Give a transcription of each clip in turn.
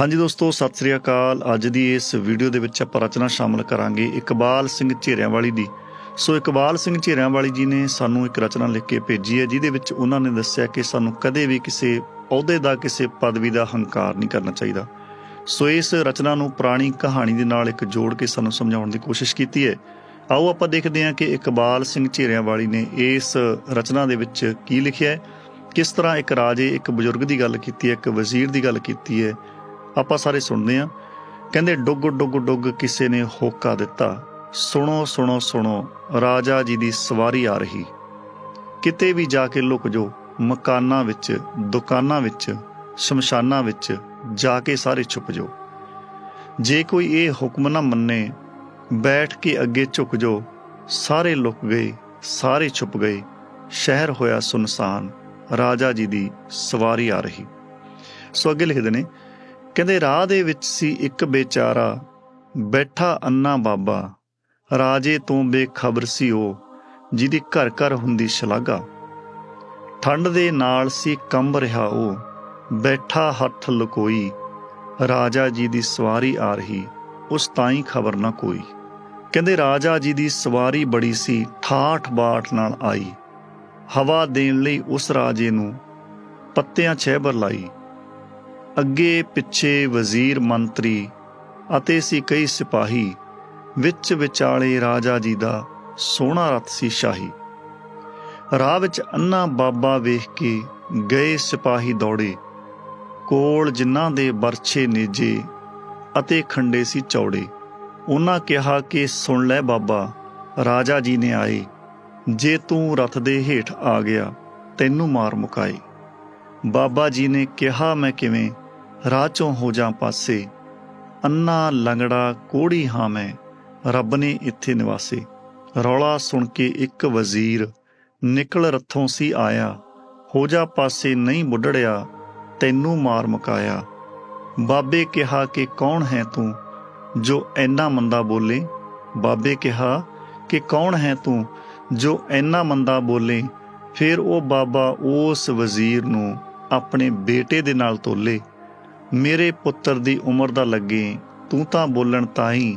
ਹਾਂਜੀ ਦੋਸਤੋ, ਸਤਿ ਸ੍ਰੀ ਅਕਾਲ। ਅੱਜ ਦੀ ਇਸ ਵੀਡੀਓ ਦੇ ਵਿੱਚ ਆਪਾਂ ਰਚਨਾ ਸ਼ਾਮਲ ਕਰਾਂਗੇ ਇਕਬਾਲ ਸਿੰਘ ਝੇਰਿਆਂਵਾਲੀ ਦੀ। ਸੋ ਇਕਬਾਲ ਸਿੰਘ ਝੇਰਿਆਂਵਾਲੀ ਜੀ ਨੇ ਸਾਨੂੰ ਇੱਕ ਰਚਨਾ ਲਿਖ ਕੇ ਭੇਜੀ ਹੈ, ਜਿਹਦੇ ਵਿੱਚ ਉਹਨਾਂ ਨੇ ਦੱਸਿਆ ਕਿ ਸਾਨੂੰ ਕਦੇ ਵੀ ਕਿਸੇ ਅਹੁਦੇ ਦਾ, ਕਿਸੇ ਪਦਵੀ ਦਾ ਹੰਕਾਰ ਨਹੀਂ ਕਰਨਾ ਚਾਹੀਦਾ। ਸੋ ਇਸ ਰਚਨਾ ਨੂੰ ਪੁਰਾਣੀ ਕਹਾਣੀ ਦੇ ਨਾਲ ਇੱਕ ਜੋੜ ਕੇ ਸਾਨੂੰ ਸਮਝਾਉਣ ਦੀ ਕੋਸ਼ਿਸ਼ ਕੀਤੀ ਹੈ। ਆਓ ਆਪਾਂ ਦੇਖਦੇ ਹਾਂ ਕਿ ਇਕਬਾਲ ਸਿੰਘ ਝੇਰਿਆਂਵਾਲੀ ਨੇ ਇਸ ਰਚਨਾ ਦੇ ਵਿੱਚ ਕੀ ਲਿਖਿਆ ਹੈ। ਕਿਸ ਤਰ੍ਹਾਂ ਇੱਕ ਰਾਜੇ ਇੱਕ ਬਜ਼ੁਰਗ ਦੀ ਗੱਲ ਕੀਤੀ ਹੈ, ਇੱਕ ਵਜ਼ੀਰ ਦੀ ਗੱਲ ਕੀਤੀ ਹੈ ਆਪਾਂ ਸਾਰੇ ਸੁਣਦੇ ਹਾਂ। ਕਹਿੰਦੇ ਡੁੱਗ ਡੁੱਗ ਡੁੱਗ ਕਿਸੇ ਨੇ ਹੋਕਾ ਦਿੱਤਾ। ਸੁਣੋ ਸੁਣੋ ਸੁਣੋ, ਰਾਜਾ ਜੀ ਦੀ ਸਵਾਰੀ ਆ ਰਹੀ। ਕਿਤੇ ਵੀ ਜਾ ਕੇ ਲੁਕ ਜੋ, ਮਕਾਨਾਂ ਵਿੱਚ, ਦੁਕਾਨਾਂ ਵਿੱਚ, ਸ਼ਮਸ਼ਾਨਾਂ ਵਿੱਚ ਜਾ ਕੇ ਸਾਰੇ ਛੁਪ ਜੋ। ਜੇ ਕੋਈ ਇਹ ਹੁਕਮ ਨਾ ਮੰਨੇ, ਬੈਠ ਕੇ ਅੱਗੇ ਝੁਕ ਜੋ, ਸਾਰੇ ਲੁਕ ਗਏ, ਸਾਰੇ ਛੁਪ ਗਏ, ਸ਼ਹਿਰ ਹੋਇਆ ਸੁਨਸਾਨ, ਰਾਜਾ ਜੀ ਦੀ ਸਵਾਰੀ ਆ ਰਹੀ। ਸੋ ਅੱਗੇ ਲਿਖਦੇ ਨੇ ਕਹਿੰਦੇ, ਰਾਹ ਦੇ ਵਿੱਚ ਸੀ ਇੱਕ ਬੇਚਾਰਾ, ਬੈਠਾ ਅੰਨਾ ਬਾਬਾ। ਰਾਜੇ ਤੋਂ ਬੇਖਬਰ ਸੀ ਉਹ, ਜਿਹਦੀ ਘਰ ਘਰ ਹੁੰਦੀ ਸ਼ਲਾਘਾ। ਠੰਡ ਦੇ ਨਾਲ ਸੀ ਕੰਬ ਰਿਹਾ ਉਹ, ਬੈਠਾ ਹੱਥ ਲਕੋਈ। ਰਾਜਾ ਜੀ ਦੀ ਸਵਾਰੀ ਆ ਰਹੀ, ਉਸ ਤਾਈਂ ਖਬਰ ਨਾ ਕੋਈ। ਕਹਿੰਦੇ, ਰਾਜਾ ਜੀ ਦੀ ਸਵਾਰੀ ਬੜੀ ਸੀ, ਠਾਠ ਬਾਠ ਨਾਲ ਆਈ। ਹਵਾ ਦੇਣ ਲਈ ਉਸ ਰਾਜੇ ਨੂੰ ਪੱਤਿਆਂ ਛੇਬਰ ਲਾਈ। ਅੱਗੇ ਪਿੱਛੇ ਵਜ਼ੀਰ ਮੰਤਰੀ ਅਤੇ ਸੀ ਕਈ ਸਿਪਾਹੀ, ਵਿੱਚ ਵਿਚਾਲੇ ਰਾਜਾ ਜੀ ਦਾ ਸੋਹਣਾ ਰਥ ਸੀ ਸ਼ਾਹੀ। ਰਾਹ ਵਿੱਚ ਅੰਨਾ ਬਾਬਾ ਵੇਖ ਕੇ ਗਏ ਸਿਪਾਹੀ ਦੌੜੇ। ਕੋਲ ਜਿਨ੍ਹਾਂ ਦੇ ਬਰਛੇ ਨੇਜੇ ਅਤੇ ਖੰਡੇ ਸੀ ਚੌੜੇ। ਉਹਨਾਂ ਕਿਹਾ ਕਿ, ਸੁਣ ਲੈ ਬਾਬਾ, ਰਾਜਾ ਜੀ ਨੇ ਆਏ। ਜੇ ਤੂੰ ਰਥ ਦੇ ਹੇਠ ਆ ਗਿਆ, ਤੈਨੂੰ ਮਾਰ ਮੁਕਾਈ ਬਾਬਾ ਜੀ ਨੇ ਕਿਹਾ, ਮੈਂ ਕਿਵੇਂ ਰਾਹ ਚੋਂ ਹੋ ਜਾ ਪਾਸੇ, ਅੰਨਾ ਲੰਗੜਾ ਕੋੜੀ ਹਾਂ ਮੈਂ, ਰੱਬ ਨੇ ਇੱਥੇ ਨਿਵਾਸੇ। ਰੌਲਾ ਸੁਣ ਕੇ ਇੱਕ ਵਜ਼ੀਰ ਨਿਕਲ ਰੱਥੋਂ ਸੀ ਆਇਆ, ਹੋ ਜਾ ਪਾਸੇ ਨਹੀਂ ਮੁੱਢੜਿਆ, ਤੈਨੂੰ ਮਾਰ ਮੁਕਾਇਆ। ਬਾਬੇ ਕਿਹਾ ਕਿ ਕੌਣ ਹੈ ਤੂੰ? ਜੋ ਐਨਾ ਮੰਦਾ ਬੋਲੇ, ਬਾਬੇ ਕਿਹਾ ਕਿ ਕੌਣ ਹੈ ਤੂੰ? ਜੋ ਐਨਾ ਮੰਦਾ ਬੋਲੇ, ਫਿਰ ਉਹ ਬਾਬਾ ਉਸ ਵਜ਼ੀਰ ਨੂੰ ਆਪਣੇ ਬੇਟੇ ਦੇ ਨਾਲ ਤੋਲੇ। ਮੇਰੇ ਪੁੱਤਰ ਦੀ ਉਮਰ ਦਾ ਲੱਗੇ, ਤੂੰ ਤਾਂ ਬੋਲਣ ਤਾਈ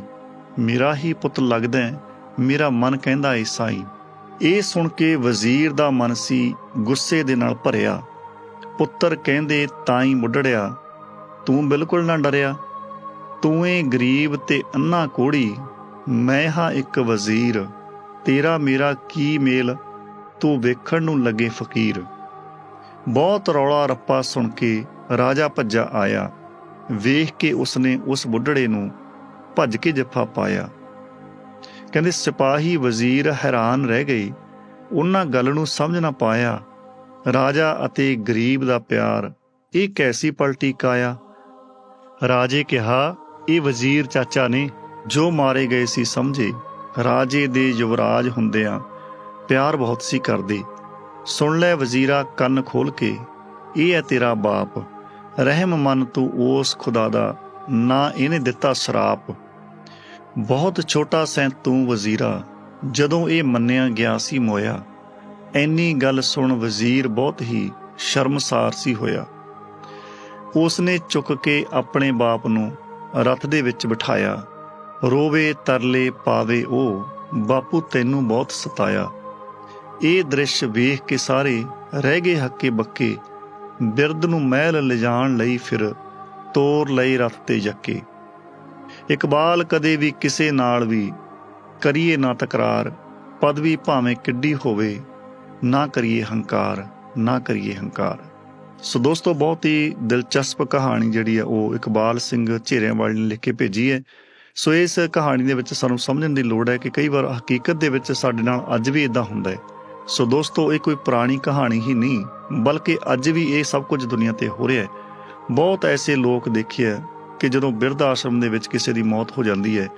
ਮੇਰਾ ਹੀ ਪੁੱਤ ਲੱਗਦਾ ਮੇਰਾ ਮਨ ਕਹਿੰਦਾ ਏ ਸਾਈ। ਇਹ ਸੁਣ ਕੇ ਵਜ਼ੀਰ ਦਾ ਮਨ ਸੀ ਗੁੱਸੇ ਦੇ ਨਾਲ ਭਰਿਆ। ਪੁੱਤਰ ਕਹਿੰਦੇ, ਤਾਈ ਮੁੱਢੜਿਆ, ਤੂੰ ਬਿਲਕੁਲ ਨਾ ਡਰਿਆ। ਤੂੰ ਏ ਗਰੀਬ ਤੇ ਅੰਨਾ ਕੋੜੀ, ਮੈਂ ਹਾਂ ਇੱਕ ਵਜ਼ੀਰ। ਤੇਰਾ ਮੇਰਾ ਕੀ ਮੇਲ, ਤੂੰ ਵੇਖਣ ਨੂੰ ਲੱਗੇ ਫਕੀਰ। ਬਹੁਤ ਰੌਲਾ ਰੱਪਾ ਸੁਣ ਕੇ ਰਾਜਾ ਭੱਜਾ ਆਇਆ। ਵੇਖ ਕੇ ਉਸਨੇ ਉਸ ਬੁੱਢੜੇ ਨੂੰ ਭੱਜ ਕੇ ਜੱਫਾ ਪਾਇਆ। ਕਹਿੰਦੇ, ਸਿਪਾਹੀ ਵਜ਼ੀਰ ਹੈਰਾਨ ਰਹਿ ਗਏ। ਉਹਨਾਂ ਗੱਲ ਨੂੰ ਸਮਝ ਨਾ ਪਾਇਆ। ਰਾਜਾ ਅਤੇ ਗਰੀਬ ਦਾ ਪਿਆਰ, ਇਹ ਕੈਸੀ ਪਲਟੀ ਕਾਇਆ ਰਾਜੇ ਕਿਹਾ, ਇਹ ਵਜ਼ੀਰ ਚਾਚਾ ਨੇ ਜੋ ਮਾਰੇ ਗਏ ਸੀ ਸਮਝੇ। ਰਾਜੇ ਦੇ ਯੁਵਰਾਜ ਹੁੰਦਿਆਂ ਪਿਆਰ ਬਹੁਤ ਸੀ ਕਰਦੇ। ਸੁਣ ਲੈ ਵਜ਼ੀਰਾ ਕੰਨ ਖੋਲ ਕੇ, ਇਹ ਹੈ ਤੇਰਾ ਬਾਪ। ਰਹਿਮ ਮਨ ਤੂੰ ਉਸ ਖੁਦਾ ਦਾ, ਨਾ ਇਹਨੇ ਦਿੱਤਾ ਸ਼ਰਾਪ। ਬਹੁਤ ਛੋਟਾ ਸੈਂ ਤੂੰ ਵਜ਼ੀਰਾ, ਜਦੋਂ ਇਹ ਮੰਨਿਆ ਗਿਆ ਸੀ ਮੋਇਆ। ਐਨੀ ਗੱਲ ਸੁਣ ਵਜ਼ੀਰ ਬਹੁਤ ਹੀ ਸ਼ਰਮਸਾਰ ਸੀ ਹੋਇਆ। ਉਸਨੇ ਚੁੱਕ ਕੇ ਆਪਣੇ ਬਾਪ ਨੂੰ ਰਥ ਦੇ ਵਿੱਚ ਬਿਠਾਇਆ। ਰੋਵੇ ਤਰਲੇ ਪਾਵੇ ਉਹ ਬਾਪੂ ਤੈਨੂੰ ਬਹੁਤ ਸਤਾਇਆ। ਇਹ ਦ੍ਰਿਸ਼ ਵੇਖ ਕੇ ਸਾਰੇ ਰਹਿ ਗਏ ਹੱਕੇ ਬੱਕੇ। ਬਿਰਦ ਨੂੰ ਮਹਿਲ ਲਿਜਾਣ ਲਈ ਫਿਰ ਤੋਰ ਲਈ ਰਥ ਤੇ ਯੱਕੇ ਇਕਬਾਲ ਕਦੇ ਵੀ ਕਿਸੇ ਨਾਲ ਵੀ ਕਰੀਏ ਨਾ ਤਕਰਾਰ, ਪਦਵੀ ਭਾਵੇਂ ਕਿੱਡੀ ਹੋਵੇ, ਨਾ ਕਰੀਏ ਹੰਕਾਰ, ਨਾ ਕਰੀਏ ਹੰਕਾਰ। ਸੋ ਦੋਸਤੋ, ਬਹੁਤ ਹੀ ਦਿਲਚਸਪ ਕਹਾਣੀ ਜਿਹੜੀ ਹੈ ਉਹ ਇਕਬਾਲ ਸਿੰਘ ਝੇਰਿਆਂ ਵਾਲੀ ਨੇ ਲਿਖ ਕੇ ਭੇਜੀ ਹੈ। ਸੋ ਇਸ ਕਹਾਣੀ ਦੇ ਵਿੱਚ ਸਾਨੂੰ ਸਮਝਣ ਦੀ ਲੋੜ ਹੈ ਕਿ ਕਈ ਵਾਰ ਹਕੀਕਤ ਦੇ ਵਿੱਚ ਸਾਡੇ ਨਾਲ ਅੱਜ ਵੀ ਇਦਾਂ ਹੁੰਦਾ ਹੈ। ਸੋ ਦੋਸਤੋ, ਇਹ ਕੋਈ ਪੁਰਾਣੀ ਕਹਾਣੀ ਹੀ ਨਹੀਂ। ਬਲਕਿ ਅੱਜ ਵੀ ਇਹ ਸਭ ਕੁਝ ਦੁਨੀਆ ਤੇ ਹੋ ਰਿਹਾ ਹੈ। ਬਹੁਤ ਐਸੇ ਲੋਕ ਦੇਖੇ ਕਿ ਜਦੋਂ ਬਿਰਧ ਆਸ਼ਰਮ ਦੇ ਵਿੱਚ ਕਿਸੇ ਦੀ ਮੌਤ ਹੋ ਜਾਂਦੀ ਹੈ,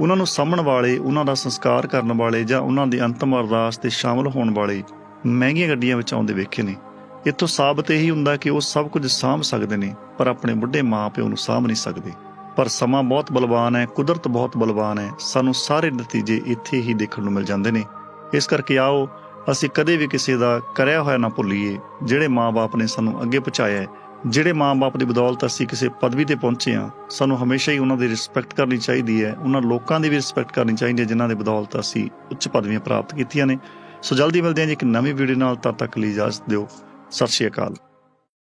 ਉਹਨਾਂ ਨੂੰ ਸਾਂਭਣ ਵਾਲੇ, ਉਹਨਾਂ ਦਾ ਸੰਸਕਾਰ ਕਰਨ ਵਾਲੇ ਜਾਂ ਉਹਨਾਂ ਦੀ ਅੰਤਮ ਅਰਦਾਸ ਤੇ ਸ਼ਾਮਲ ਹੋਣ ਵਾਲੇ ਮਹਿੰਗੀਆਂ ਗੱਡੀਆਂ ਵਿੱਚ ਆਉਂਦੇ ਵੇਖੇ ਨੇ। ਇਤੋਂ ਸਾਬਤ ਇਹੀ ਹੁੰਦਾ ਕਿ ਉਹ ਸਭ ਕੁਝ ਸਾਂਭ ਸਕਦੇ ਨੇ, ਪਰ ਆਪਣੇ ਬੁੱਢੇ ਮਾਪਿਓ ਨੂੰ ਸਾਂਭ ਨਹੀਂ ਸਕਦੇ। ਪਰ ਸਮਾਂ ਬਹੁਤ ਬਲਵਾਨ ਹੈ, ਕੁਦਰਤ ਬਹੁਤ ਬਲਵਾਨ ਹੈ, ਸਾਨੂੰ ਸਾਰੇ ਨਤੀਜੇ ਇੱਥੇ ਹੀ ਦੇਖਣ ਨੂੰ ਮਿਲ ਜਾਂਦੇ ਨੇ। ਇਸ ਕਰਕੇ ਆਓ ਅਸੀਂ ਕਦੇ ਵੀ ਕਿਸੇ ਦਾ ਕਰਿਆ ਹੋਇਆ ਨਾ ਭੁੱਲੀਏ, ਜਿਹੜੇ ਮਾਪੇ ਨੇ ਸਾਨੂੰ ਅੱਗੇ ਪਹੁੰਚਾਇਆ ਹੈ, ਜਿਹੜੇ ਮਾਂ-ਬਾਪ ਦੀ ਬਦੌਲਤ ਅਸੀਂ ਕਿਸੇ ਪਦਵੀ ਤੇ ਪਹੁੰਚੇ ਹਾਂ, ਸਾਨੂੰ ਹਮੇਸ਼ਾ ਹੀ ਉਹਨਾਂ ਦੀ ਰਿਸਪੈਕਟ ਕਰਨੀ ਚਾਹੀਦੀ ਹੈ, ਉਹਨਾਂ ਲੋਕਾਂ ਦੀ ਵੀ ਰਿਸਪੈਕਟ ਕਰਨੀ ਚਾਹੀਦੀ ਹੈ ਜਿਨ੍ਹਾਂ ਦੇ ਬਦੌਲਤ ਅਸੀਂ ਉੱਚ ਪਦਵੀਆਂ ਪ੍ਰਾਪਤ ਕੀਤੀਆਂ ਨੇ। ਸੋ ਜਲਦੀ ਮਿਲਦੇ ਹਾਂ ਜੀ ਇੱਕ ਨਵੀਂ ਵੀਡੀਓ ਨਾਲ, ਤਦ ਤੱਕ ਲਈ ਇਜਾਜ਼ਤ ਦਿਓ। ਸਤਿ ਸ਼੍ਰੀ ਅਕਾਲ।